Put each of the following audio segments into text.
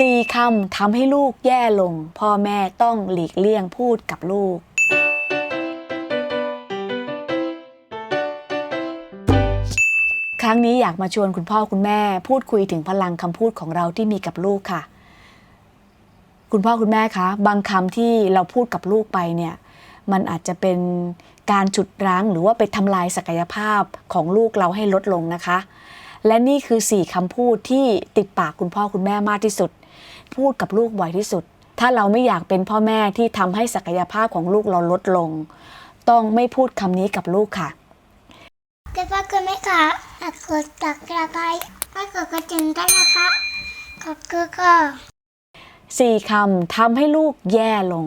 สี่คำทำให้ลูกแย่ลง พ่อแม่ต้องหลีกเลี่ยงพูดกับลูก ครั้งนี้อยากมาชวนคุณพ่อคุณแม่ พูดคุยถึงพลังคำพูดของเราที่มีกับลูกค่ะ คุณพ่อคุณแม่คะบางคำที่เราพูดกับลูกไปเนี่ยมันอาจจะเป็นการฉุดรั้งหรือว่าไปทำลายศักยภาพของลูกเราให้ลดลงนะคะ และนี่คือ 4คำพูดที่ติดปากคุณพ่อคุณแม่มากที่สุด พูดกับลูกบ่อยที่สุด ถ้าเราไม่อยากเป็นพ่อแม่ที่ทำให้ศักยภาพของลูกเราลดลง ต้องไม่พูดคำนี้กับลูกค่ะคุณพ่อคุณแม่คะฝากกดตักกระไายฝากกดกระดิ่งด้วยนะคะขอบคุณค่ะสี่คำทำให้ลูกแย่ลง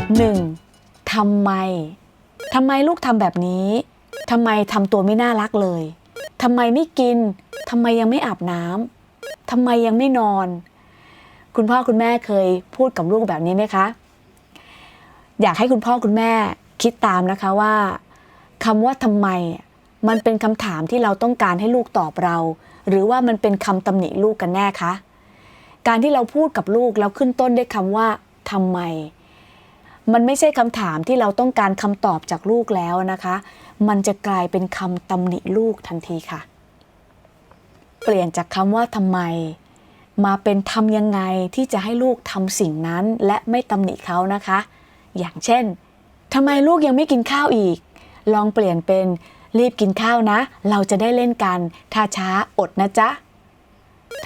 1. ทำไม ทำไมลูกทำแบบนี้ ทำไมทำตัวไม่น่ารักเลย ทำไมไม่กิน ทำไมยังไม่อาบน้ำ ทำไมยังไม่นอน คุณพ่อคุณแม่เคยพูดกับลูกแบบนี้ไหมคะ อยากให้คุณพ่อคุณแม่คิดตามนะคะว่าคำว่าทำไม มันเป็นคำถามที่เราต้องการให้ลูกตอบเรา หรือว่ามันเป็นคำตำหนิลูกกันแน่คะ การที่เราพูดกับลูกแล้วขึ้นต้นด้วยคำว่าทำไม มันไม่ใช่คำถามที่เราต้องการคำตอบจากลูกแล้วนะคะ มันจะกลายเป็นคำตำหนิลูกทันทีค่ะ เปลี่ยนจากคำว่าทำไม มาเป็นทำยังไงที่จะให้ลูกทำสิ่งนั้นและไม่ตำหนิเขานะคะ อย่างเช่นทำไมลูกยังไม่กินข้าวอีก ลองเปลี่ยนเป็นรีบกินข้าวนะ เราจะได้เล่นกัน ถ้าช้าอดนะจ๊ะ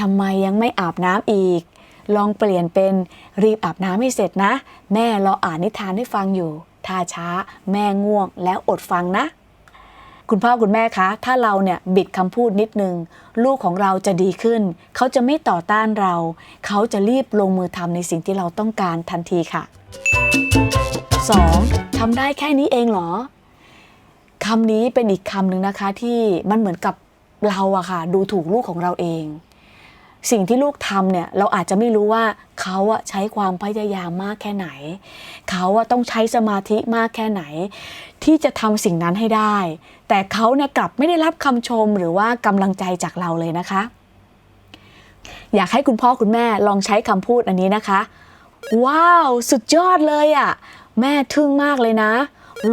ทำไมยังไม่อาบน้ำอีก ลองเปลี่ยนเป็นรีบอาบน้ำให้เสร็จนะ แม่รออ่านนิทานให้ฟังอยู่ ถ้าช้าแม่ง่วงแล้วอดฟังนะ คุณพ่อคุณแม่คะ ถ้าเราเนี่ยบิดคำพูดนิดนึง ลูกของเราจะดีขึ้น เขาจะไม่ต่อต้านเรา เขาจะรีบลงมือทำในสิ่งที่เราต้องการทันทีค่ะ 2. ทำได้แค่นี้เองเหรอคำนี้เป็นอีกคำหนึ่งนะคะที่มันเหมือนกับเราอะค่ะ ดูถูกลูกของเราเอง สิ่งที่ลูกทำเนี่ยเราอาจจะไม่รู้ว่าเขาอะใช้ความพยายามมากแค่ไหน เขาอะต้องใช้สมาธิมากแค่ไหน ที่จะทำสิ่งนั้นให้ได้ แต่เขาเนี่ยกลับไม่ได้รับคำชมหรือว่ากำลังใจจากเราเลยนะคะ อยากให้คุณพ่อคุณแม่ลองใช้คำพูดอันนี้นะคะ ว้าว สุดยอดเลยอะ่ะแม่ทึ่งมากเลยนะ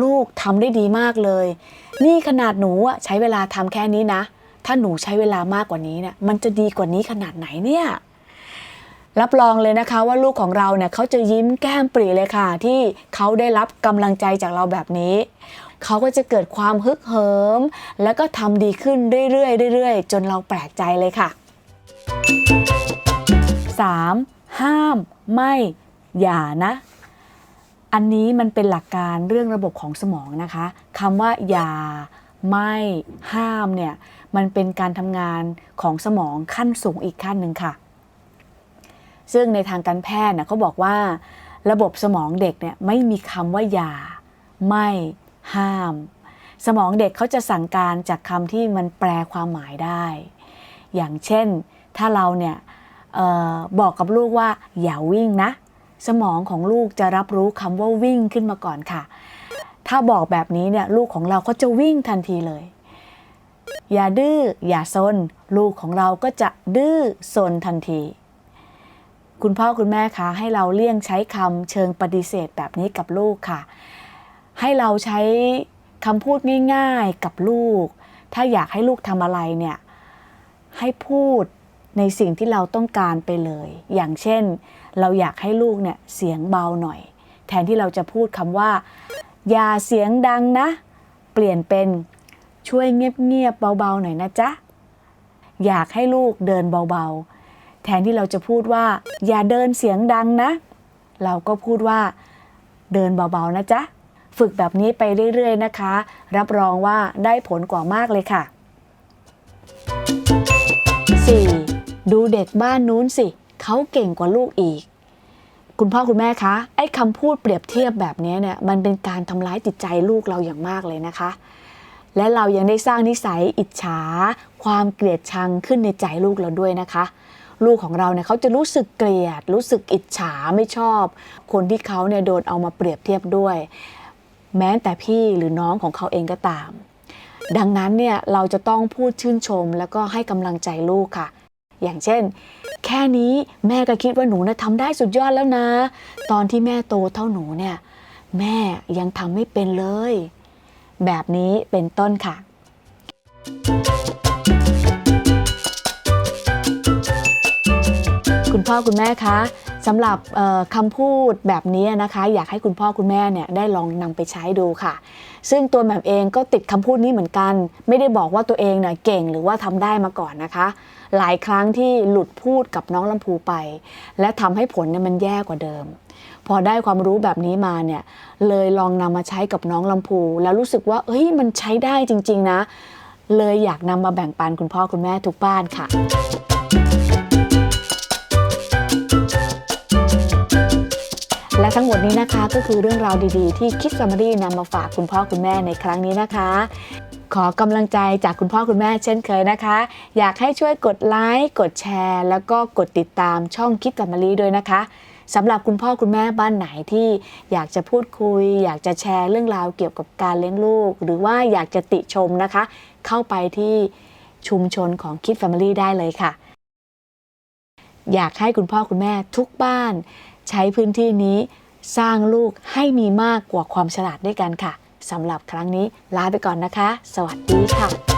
ลูกทำได้ดีมากเลย นี่ขนาดหนูอะใช้เวลาทำแค่นี้นะ ถ้าหนูใช้เวลามากกว่านี้เนี่ยมันจะดีกว่านี้ขนาดไหนเนี่ยรับรองเลยนะคะว่าลูกของเราเนี่ยเขาจะยิ้มแก้มปรีเลยค่ะ ที่เขาได้รับกำลังใจจากเราแบบนี้ เขาก็จะเกิดความฮึกเหิม แล้วก็ทำดีขึ้นเรื่อยๆเรื่อยๆ จนเราแปลกใจเลยค่ะ 3. ห้าม ไม่ อย่านะ อันนี้มันเป็นหลักการเรื่องระบบของสมองนะคะคำว่าอย่า ไม่ ห้ามเนี่ย มันเป็นการทำงานของสมองขั้นสูงอีกขั้นหนึ่งค่ะ ซึ่งในทางการแพทย์นะเขาบอกว่า ระบบสมองเด็กเนี่ยไม่มีคำว่าอย่า ไม่ห้าม สมองเด็กเขาจะสั่งการจากคำที่มันแปลความหมายได้ อย่างเช่น ถ้าเราเนี่ยออบอกกับลูกว่าอย่าวิ่งนะ สมองของลูกจะรับรู้คำว่าวิ่งขึ้นมาก่อนค่ะ ถ้าบอกแบบนี้เนี่ยลูกของเราก็จะวิ่งทันทีเลย อย่าดื้ออย่าซนลูกของเราก็จะดื้อซนทันที คุณพ่อคุณแม่คะให้เราเลี่ยงใช้คำเชิงปฏิเสธแบบนี้กับลูกค่ะ ให้เราใช้คำพูดง่ายๆกับลูก ถ้าอยากให้ลูกทำอะไรเนี่ยให้พูดในสิ่งที่เราต้องการไปเลย อย่างเช่น เราอยากให้ลูกเนี่ยเสียงเบาหน่อย แทนที่เราจะพูดคำว่า อย่าเสียงดังนะ เปลี่ยนเป็น ช่วยเงียบๆเบาๆหน่อยนะจ๊ะ อยากให้ลูกเดินเบาๆ แทนที่เราจะพูดว่า อย่าเดินเสียงดังนะ เราก็พูดว่า เดินเบาๆนะจ๊ะ ฝึกแบบนี้ไปเรื่อยๆนะคะ รับรองว่าได้ผลกว่ามากเลยค่ะ 4. ดูเด็กบ้านนู้นสิ เขาเก่งกว่าลูกอีกคุณพ่อคุณแม่คะไอ้คำพูดเปรียบเทียบแบบนี้เนี่ยมันเป็นการทำร้ายจิตใจลูกเราอย่างมากเลยนะคะ และเรายังได้สร้างนิสัยอิจฉา ความเกลียดชังขึ้นในใจลูกเราด้วยนะคะ ลูกของเราเนี่ยเขาจะรู้สึกเกลียด รู้สึกอิจฉาไม่ชอบ คนที่เขาเนี่ยโดนเอามาเปรียบเทียบด้วย แม้แต่พี่หรือน้องของเขาเองก็ตาม ดังนั้นเนี่ยเราจะต้องพูดชื่นชม แล้วก็ให้กำลังใจลูกค่ะอย่างเช่น แค่นี้แม่ก็คิดว่าหนูนะทำได้สุดยอดแล้วนะ ตอนที่แม่โตเท่าหนูเนี่ย แม่ยังทำไม่เป็นเลย แบบนี้เป็นต้นค่ะ คุณพ่อคุณแม่คะสำหรับคำพูดแบบนี้นะคะ อยากให้คุณพ่อคุณแม่เนี่ยได้ลองนำไปใช้ดูค่ะ ซึ่งตัวแหม่มเองก็ติดคำพูดนี้เหมือนกัน ไม่ได้บอกว่าตัวเองเนี่ยเก่งหรือว่าทำได้มาก่อนนะคะ หลายครั้งที่หลุดพูดกับน้องลำพูไป และทำให้ผลเนี่ยมันแย่กว่าเดิม พอได้ความรู้แบบนี้มาเนี่ยเลยลองนำมาใช้กับน้องลำพู แล้วรู้สึกว่าเอ้ยมันใช้ได้จริง ๆ นะ เลยอยากนำมาแบ่งปันคุณพ่อคุณแม่ทุกบ้านค่ะและทั้งหมดนี้นะคะก็คือเรื่องราวดีๆ ที่คิด Summary นำมาฝากคุณพ่อคุณแม่ในครั้งนี้นะคะ ขอกำลังใจจากคุณพ่อคุณแม่เช่นเคยนะคะ อยากให้ช่วยกดไลค์กดแชร์ แล้วก็กดติดตามช่องคิด Summary ด้วยนะคะ สำหรับคุณพ่อคุณแม่บ้านไหนที่อยากจะพูดคุย อยากจะแชร์เรื่องราวเกี่ยวกับการเลี้ยงลูก หรือว่าอยากจะติชมนะคะ เข้าไปที่ชุมชนของคิด Family ได้เลยค่ะ อยากให้คุณพ่อคุณแม่ทุกบ้าน ใช้พื้นที่นี้สร้างลูกให้มีมากกว่าความฉลาดด้วยกันค่ะสำหรับครั้งนี้ลาไปก่อนนะคะ สวัสดีค่ะ